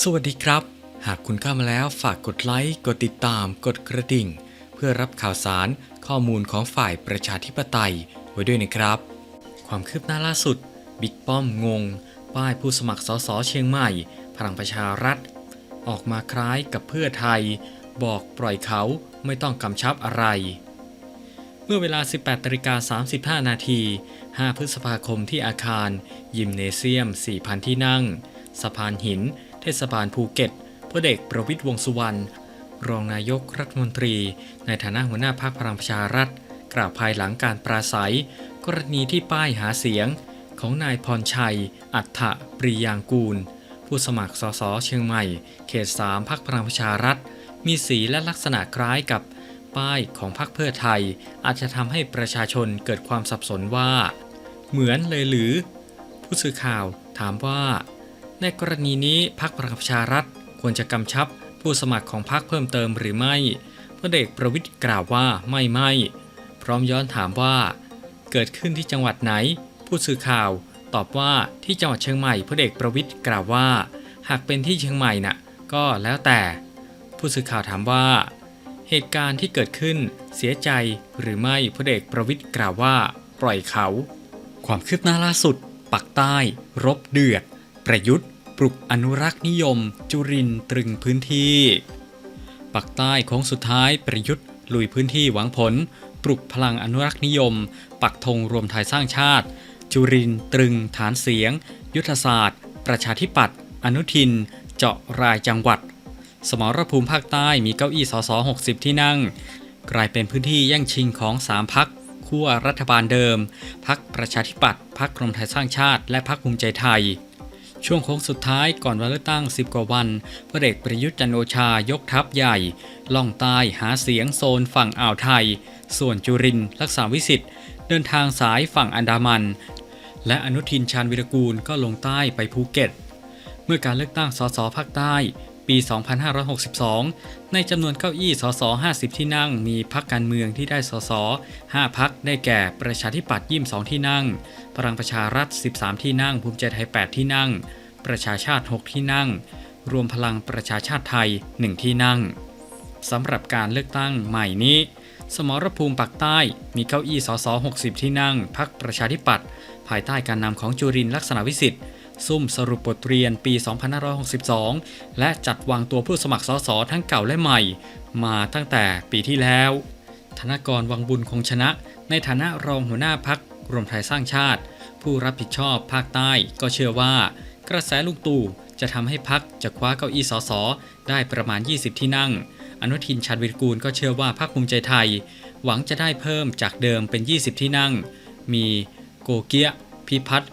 สวัสดีครับ หากคุณเข้ามาแล้วฝากกดไลค์กดติดตาม กดกระดิ่ง เพื่อรับข่าวสารข้อมูลของฝ่ายประชาธิปไตยไว้ด้วยนะครับ ความคืบหน้าล่าสุด บิ๊กป้อมงง ป้ายผู้สมัครสสเชียงใหม่ พลังประชารัฐ ออกมาคล้ายกับเพื่อไทย บอกปล่อยเขาไม่ต้องกำชับอะไร เมื่อเวลา 18นาฬิกา35 นาที 5 พฤษภาคมที่อาคาร ยิมเนเซียม 4,000 ที่นั่ง สะพานหิน เทศบาลภูเก็ตพลเอกประวิตรวงสุวรรณรองนายกรัฐมนตรี ในฐานะหัวหน้าพรรคพลังประชารัฐ กล่าวภายหลังการปราศัย กรณีที่ป้ายหาเสียงของนายพรชัย อัฏฐปรียางกูล ผู้สมัครสสเชียงใหม่ เขต3พรรคพลังประชารัฐ มีสีและลักษณะคล้ายกับป้ายของพรรคเพื่อไทย อาจจะทำให้ประชาชนเกิดความสับสนว่า เหมือนเลยหรือ ผู้สื่อข่าวถามว่า ในกรณีนี้พรรคพลังประชารัฐควรจะกำชับผู้สมัครของพรรคเพิ่มเติมหรือไม่พลเอกประวิทย์กล่าวว่าไม่ไม่ พร้อมย้อนถามว่า เกิดขึ้นที่จังหวัดไหน ผู้สื่อข่าวตอบว่าที่จังหวัดเชียงใหม่พลเอกประวิทย์กล่าวว่า หากเป็นที่เชียงใหม่น่ะก็แล้วแต่ ผู้สื่อข่าวถามว่า เหตุการณ์ที่เกิดขึ้นเสียใจหรือไม่พลเอกประวิทย์กล่าวว่า ปล่อยเขา ความคืบหน้าล่าสุด ปักใต้ รบเดือด ประยุทธ์ ปลุกอนุรักษ์นิยม จุรินตรึงพื้นที่ปักใต้โค้งสุดท้ายประยุทธ์ลุยพื้นที่หวังผล ปลุกพลังอนุรักษ์นิยม ปักธงรวมไทยสร้างชาติ จุรินตรึงฐานเสียง ยุทธศาสตร์ ประชาธิปัตย์อนุทิน เจาะรายจังหวัด สมรภูมิภาคใต้มีเก้าอี้สส60 ที่นั่ง กลายเป็นพื้นที่แย่งชิงของ3พักขั้วรัฐบาลเดิม พักประชาธิปัตย์พักรวมไทยสร้างชาติ และพักภูมิใจไทย ช่วงโค้งสุดท้ายก่อนวันเลือกตั้ง 10 กว่าวันพระเอกประยุทธ์จันโอชายกทัพใหญ่ ล่องใต้หาเสียงโซนฝั่งอ่าวไทย ส่วนจุรินร์รักษาวิสิทธิ์ เดินทางสายฝั่งอันดามัน และอนุทินชาญวิรกูลก็ลงใต้ไปภูเก็ต เมื่อการเลือกตั้งสสภาคใต้ ปี 2562 ในจำนวนเก้าอี้สส50 ที่นั่ง มีพักการเมืองที่ได้สส5พักได้แก่ประชาธิปัตย์22 ที่นั่ง พลังประชารัฐ 13 ที่นั่ง ภูมิใจไทย 8 ที่นั่ง ประชาชาติ 6 ที่นั่ง รวมพลังประชาชาติไทย 1 ที่นั่งสำหรับการเลือกตั้งใหม่นี้ สมรภูมิปักใต้มีเก้าอี้สส60 ที่นั่ง พักประชาธิปัตย์ภายใต้การนำของจุรินทร์ลักษณะวิสิทธิ์ ซุ่มสรุปบทเรียนปี 2562 และจัดวางตัวผู้สมัครสสทั้งเก่าและใหม่ มาตั้งแต่ปีที่แล้ว ธนกรวังบุญคงชนะ ในฐานะรองหัวหน้าพักรวมไทยสร้างชาติ ผู้รับผิดชอบภาคใต้ก็เชื่อว่า กระแสลุงตู่จะทำให้พักจะคว้าเก้าอี้สสได้ประมาณ 20 ที่นั่ง อนุทินชาญวิรกูลก็เชื่อว่าพรรคภูมิใจไทย หวังจะได้เพิ่มจากเดิมเป็น 20 ที่นั่ง มีโกเกียพิพัฒน์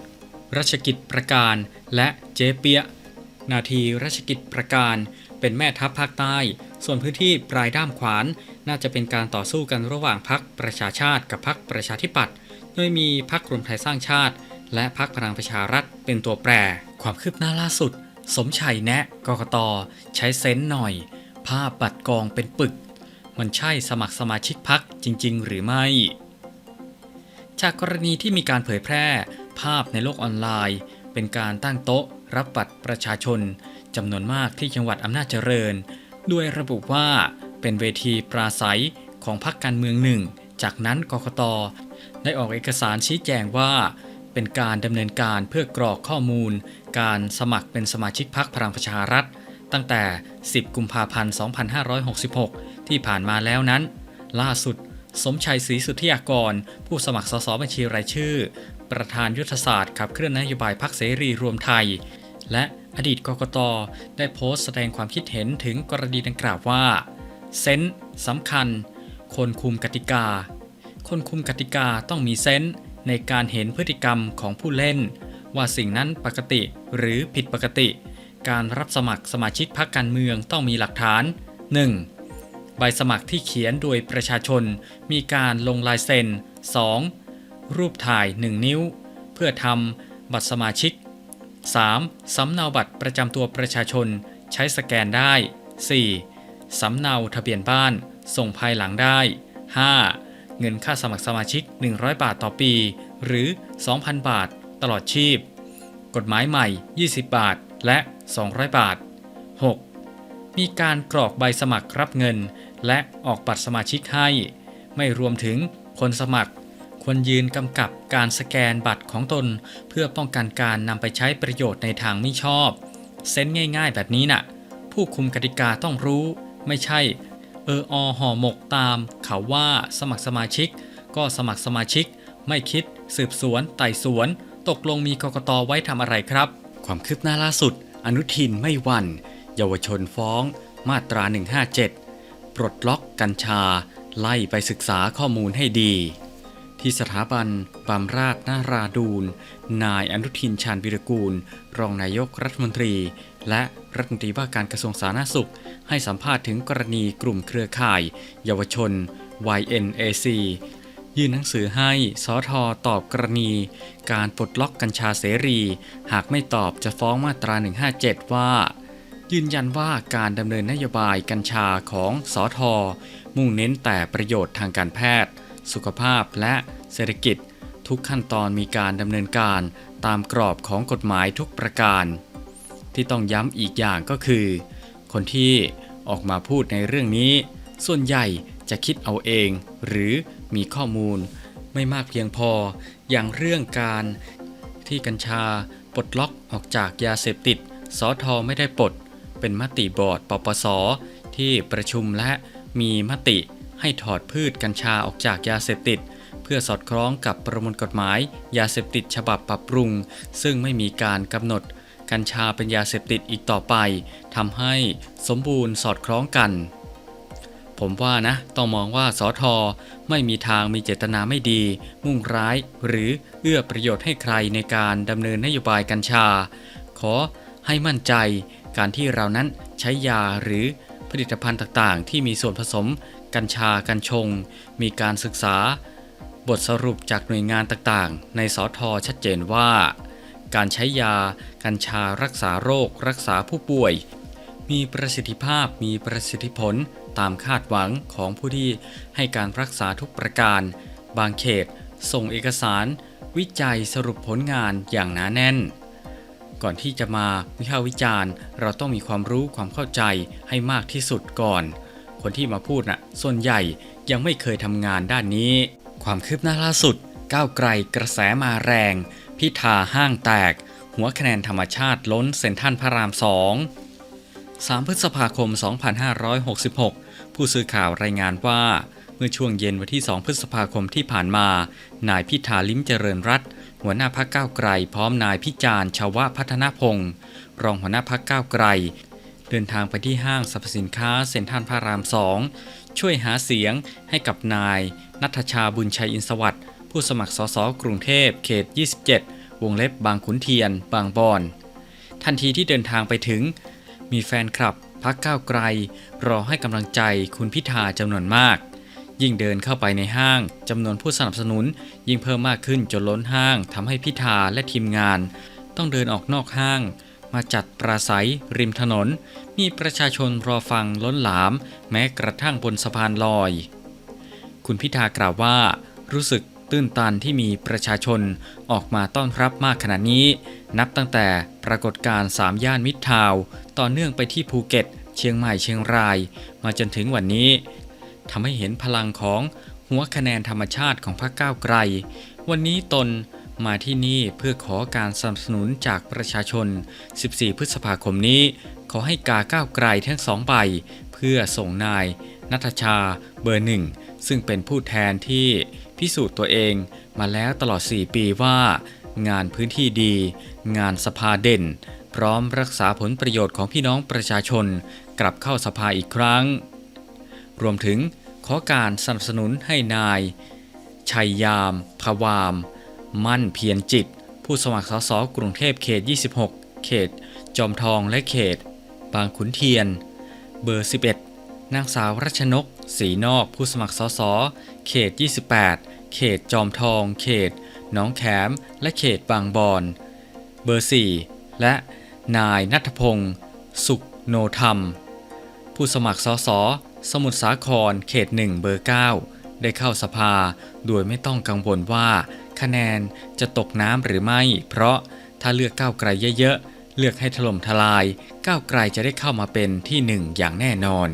รัชกิจประการ และเจเปียนาทีรัชกิจประการ เป็นแม่ทัพภาคใต้ ส่วนพื้นที่ปลายด้ามขวาน น่าจะเป็นการต่อสู้กันระหว่างพักประชาชาติกับพักประชาธิปัตย์โดยมีพักรวมไทยสร้างชาติ และพักพลังประชารัฐเป็นตัวแปร ความคืบหน้าล่าสุด สมชัยแนะกกตใช้เซนหน่อย ภาพบัตรกองเป็นปึก มันใช่สมัครสมาชิกพักจริง ๆ หรือไม่จากกรณีที่มีการเผยแพร่ ภาพในโลกออนไลน์ เป็นการตั้งโต๊ะ รับบัตรประชาชนจำนวนมากที่จังหวัดอำนาจเจริญ ด้วยระบุว่าเป็นเวทีปราศัยของพรรคการเมืองหนึ่ง จากนั้นกกตได้ออกเอกสารชี้แจงว่า เป็นการดำเนินการเพื่อกรอกข้อมูล การสมัครเป็นสมาชิกพรรคพลังประชารัฐ ตั้งแต่ 10 กุมภาพันธ์ 2566 ที่ผ่านมาแล้วนั้น ล่าสุด สมชัยศรีสุทธิยากร ผู้สมัครสสบัญชีรายชื่อ ประธานยุทธศาสตร์ขับเคลื่อนนโยบายพรรคเสรีรวมไทย และอดีตกกตได้โพสต์แสดงความคิดเห็นถึงกรณีดังกล่าวว่า เซนส์สำคัญ คนคุมกติกา คนคุมกติกาต้องมีเซนส์ในการเห็นพฤติกรรมของผู้เล่น ว่าสิ่งนั้นปกติหรือผิดปกติ การรับสมัครสมาชิกพรรคการเมืองต้องมีหลักฐาน 1. ใบสมัครที่เขียนโดยประชาชน มีการลงลายเซ็น 2. รูปถ่าย 1 นิ้ว เพื่อทำบัตรสมาชิก 3. สำเนาบัตรประจำตัวประชาชนใช้สแกนได้ 4. สำเนาทะเบียนบ้าน ส่งภายหลังได้ 5. เงินค่าสมัครสมาชิก 100 บาทต่อปี หรือ 2,000 บาท ตลอดชีพ กฎหมายใหม่ 20 บาท และ 200 บาท มีการกรอกใบสมัครรับเงิน และออกบัตรสมาชิกให้ ไม่รวมถึงคนสมัคร ควรยืนกำกับการสแกนบัตรของตน เพื่อป้องกันการนำไปใช้ประโยชน์ในทางไม่ชอบเส้นง่ายๆ แบบนี้น่ะ ผู้คุมกติกาต้องรู้ ไม่ใช่ เอออห่อหมกตาม เขาว่าสมัครสมาชิก ก็สมัครสมาชิก ไม่คิด สืบสวน ไต่สวน ตกลงมีกกตไว้ทำอะไรครับ ความคืบหน้าล่าสุด อนุทินไม่วัน เยาวชนฟ้อง มาตรา 157 ปลดล็อกกัญชา ไล่ไปศึกษาข้อมูลให้ดี ที่สถาบันบำราศนาราดูน นายอนุทินชาญวิรกูล รองนายกรัฐมนตรี และรัฐมนตรีว่าการกระทรวงสาธารณสุข ให้สัมภาษณ์ถึงกรณีกลุ่มเครือข่าย เยาวชน YNAC ยื่นหนังสือให้สอทอตอบกรณี การปลดล็อกกัญชาเสรี หากไม่ตอบจะฟ้องมาตรา 157 ว่า ยืนยันว่าการดำเนินนโยบายกัญชาของสอทอมุ่งเน้นแต่ประโยชน์ทางการแพทย์ สุขภาพและเศรษฐกิจ ทุกขั้นตอนมีการดำเนินการตามกรอบของกฎหมายทุกประการ ที่ต้องย้ำอีกอย่างก็คือ คนที่ออกมาพูดในเรื่องนี้ ส่วนใหญ่จะคิดเอาเอง หรือมีข้อมูล ไม่มากเพียงพออย่างเรื่องการที่กัญชาปลดล็อกออกจากยาเสพติดสอทอไม่ได้ปลด เป็นมติบอร์ดปปส ที่ประชุมและมีมติให้ถอดพืชกัญชาออกจากยาเสพติด เพื่อสอดคล้องกับประมวลกฎหมาย ยาเสพติดฉบับปรับปรุง ซึ่งไม่มีการกำหนดกัญชาเป็นยาเสพติดอีกต่อไปทำให้สมบูรณ์สอดคล้องกัน ผมว่านะ ต้องมองว่าสอทอไม่มีทางมีเจตนาไม่ดี มุ่งร้าย หรือเอื้อประโยชน์ให้ใครในการดำเนินนโยบายกัญชา ขอให้มั่นใจ การที่เรานั้นใช้ยาหรือผลิตภัณฑ์ต่างๆ ที่มีส่วนผสม กัญชา กัญชง มีการศึกษา บทสรุปจากหน่วยงานต่างๆ ในสอทอชัดเจนว่า การใช้ยา กัญชารักษาโรค รักษาผู้ป่วย มีประสิทธิภาพมีประสิทธิผลตามคาดหวังของผู้ที่ให้การรักษาทุกประการ บางเขต ส่งเอกสาร วิจัยสรุปผลงานอย่างหนาแน่น ก่อนที่จะมาวิพากษ์วิจารณ์ เราต้องมีความรู้ความเข้าใจให้มากที่สุดก่อน คนที่มาพูดน่ะส่วนใหญ่ยังไม่เคยทำงานด้านนี้ ความคืบหน้าล่าสุด ก้าวไกลกระแสมาแรง พิธาห้างแตก หัวคะแนนธรรมชาติล้นเซนทรัลพระรามสอง3พฤษภาคม 2566 ผู้สื่อข่าวรายงานว่า เมื่อช่วงเย็นวันที่ 2 พฤษภาคมที่ผ่านมา นายพิธาลิ้มเจริญรัตน์ หัวหน้าพักก้าวไกลพร้อมนายพิจารณ์ชาวพัฒนพงศ์รองหัวหน้าพักก้าวไกล เดินทางไปที่ห้างสรรพสินค้าเซ็นทรัลพระรามสองช่วยหาเสียงให้กับนายนัทชาบุญชัยอินสวัสด์ผู้สมัครสสกรุงเทพเขต 27 วงเล็บบางขุนเทียน บางบอน ทันทีที่เดินทางไปถึง มีแฟนคลับพักก้าวไกล รอให้กำลังใจคุณพิธาจำนวนมาก ยิ่งเดินเข้าไปในห้างจำนวนผู้สนับสนุน ยิ่งเพิ่มมากขึ้นจนล้นห้างทำให้พิธาและทีมงาน ต้องเดินออกนอกห้าง มาจัดปราศัย ริมถนน มีประชาชนรอฟังล้นหลาม แม้กระทั่งบนสะพานลอย คุณพิธากล่าวว่า รู้สึกตื้นตันที่มีประชาชนออกมาต้อนรับมากขนาดนี้ นับตั้งแต่ปรากฏการณ์สามย่านมิตรทาว ต่อเนื่องไปที่ภูเก็ต เชียงใหม่เชียงราย มาจนถึงวันนี้ ทำให้เห็นพลังของหัวคะแนนธรรมชาติของพรรคก้าวไกล วันนี้ตนมาที่นี่เพื่อขอการสนับสนุนจากประชาชน 14 พฤษภาคมนี้ ขอให้กาก้าวไกลทั้งสองใบ เพื่อส่งนายนัทชาเบอร์หนึ่ง ซึ่งเป็นผู้แทนที่พิสูจน์ตัวเองมาแล้วตลอด 4 ปีว่า งานพื้นที่ดี งานสภาเด่น พร้อมรักษาผลประโยชน์ของพี่น้องประชาชน กลับเข้าสภาอีกครั้ง รวมถึง ขอการสนับสนุนให้นาย ชัยยามพวาม มั่นเพียรจิต ผู้สมัครสสกรุงเทพเขต 26 เขต จอมทองและเขต บางขุนเทียน เบอร์ 11 นางสาวรัชนกสีนอกผู้สมัครสสเขต 28 เขตจอมทอง เขตหนองแขม และเขตบางบอน เบอร์ 4 และนายนัทพงศ์สุขโนธรรม ผู้สมัครสส สมุทรสาครเขต1เบอร์ 9 ได้เข้าสภา โดยไม่ต้องกังวลว่า คะแนนจะตกน้ำหรือไม่ เพราะถ้าเลือกก้าวไกลเยอะๆ เลือกให้ถล่มทลาย ก้าวไกลจะได้เข้ามาเป็นที่หนึ่งอย่างแน่นอน